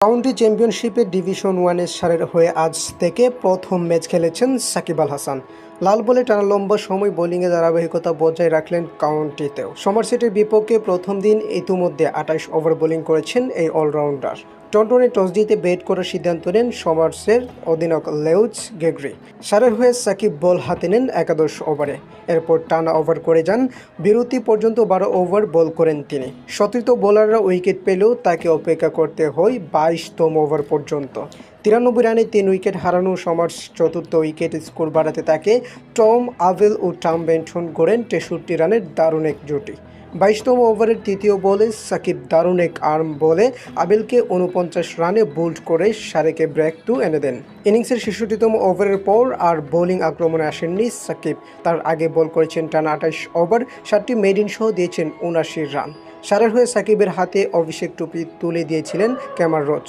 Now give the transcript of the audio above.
County চ্যাম্পিয়নশিপে division ওয়ানের সারের হয়ে আজ থেকে প্রথম ম্যাচ খেলেছেন সাকিব আল হাসান। লাল বলে টানা লম্বা সময় বোলিংয়ে ধারাবাহিকতা বজায় রাখলেন কাউন্টিতেও। সমার সমারসেটের বিপক্ষে প্রথম দিন ইতিমধ্যে আঠাশ ওভার বোলিং করেছেন এই অলরাউন্ডার। টন্টনে টস জিতে ব্যাট করার সিদ্ধান্ত নেন সমার্সের অধিনায়ক লেউজ গেগরি। সারের হয়ে সাকিব বল হাতে নেন একাদশ ওভারে। এরপর টানা ওভার করে যান। বিরতি পর্যন্ত বারো ওভার বল করেন তিনি। সতীর্থ বোলাররা উইকেট পেলেও তাকে অপেক্ষা করতে হয় বাইশতম ওভার পর্যন্ত। তিরানব্বই রানে তিন উইকেট হারানো সমার্স চতুর্থ উইকেট স্কোর বাড়াতে তাকে টম আভেল ও টাম বেন্টন গড়েন তেষট্টি রানের দারুণ এক জুটি। বাইশতম ওভারের তৃতীয় বলে সাকিব দারুণ এক আর্ম বলে আবেলকে উনপঞ্চাশ রানে বোল্ড করে সারেকে ব্রেক টু এনে দেন। ইনিংসের ছেষট্টিতম ওভারের পর আর বোলিং আক্রমণে আসেননি সাকিব। তার আগে বল করেছেন টানা আঠাশ ওভার, সাতটি মেডিন সহ দিয়েছেন উনাশি রান। সারের হয়ে সাকিবের হাতে অভিষেক টুপি তুলে দিয়েছিলেন ক্যামার রোচ।